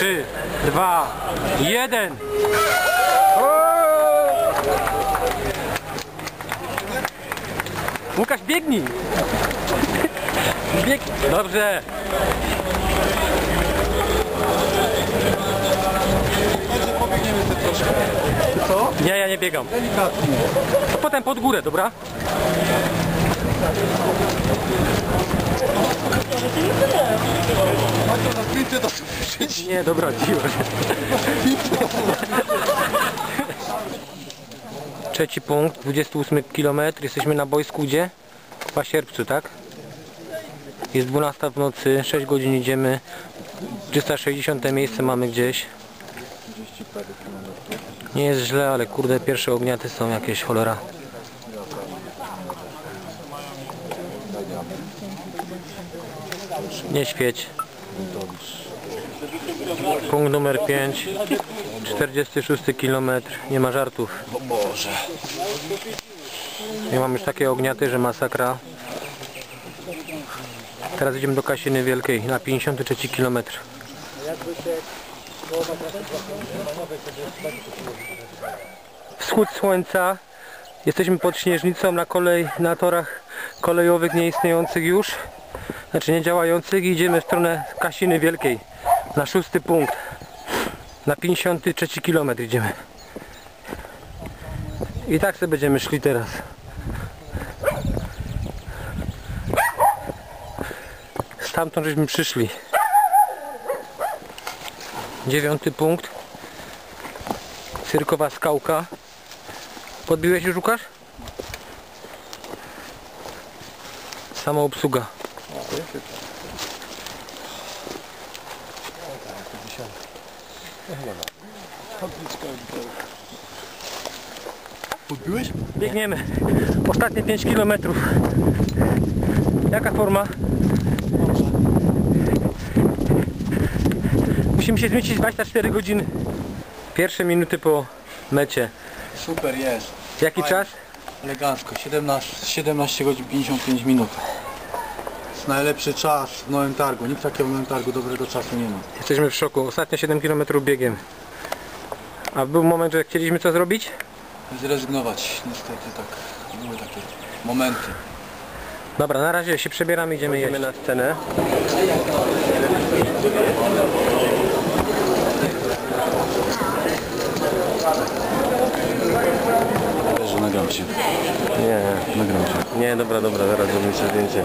3, 2, 1. Łukasz, biegnij! Bieg... Dobrze! Pobiegniemy troszkę. Co? Nie, ja nie biegam. Delikatnie. To potem pod górę, dobra? Macie na sprincie to przyjść. Nie, dobra, dziura. Trzeci punkt, 28 km. Jesteśmy na boisku gdzie? W Pasierbcu, tak? Jest 12 w nocy, 6 godzin idziemy. 360 miejsce mamy gdzieś. Nie jest źle, ale kurde, pierwsze ogniaty są jakieś cholera. Nie świeć. Punkt numer 5. 46 km. Nie ma żartów. O Boże. Ja mam już takie ogniaty, że masakra. Teraz idziemy do Kasiny Wielkiej na 53 km. Wschód słońca. Jesteśmy pod Śnieżnicą na kolej, na torach kolejowych nieistniejących już. Znaczy nie działających i idziemy w stronę Kasiny Wielkiej. Na szósty punkt. Na 53 km idziemy. I tak sobie będziemy szli teraz. Stamtąd żeśmy przyszli. Dziewiąty punkt. Cyrkowa skałka. Podbiłeś już Łukasz? Sama obsługa. Podbiłeś? Biegniemy. Ostatnie 5 km. Jaka forma? Musimy się zmieścić 24 godziny. Pierwsze minuty po mecie. Super jest. Jaki Fajnie. czas? Elegancko. 17, 17 godzin 55 minut. Najlepszy czas w Nowym Targu. Nikt takiego w Nowym Targu dobrego czasu nie ma. Jesteśmy w szoku. Ostatnie 7 km biegiem. A był moment, że chcieliśmy co zrobić? Zrezygnować. Niestety tak. Były takie momenty. Dobra, na razie się przebieramy, idziemy jeść. na scenę. Nagram cię. Nie, Nagram cię. nie, dobra, dobra, zaraz zrobimy sobie zdjęcie.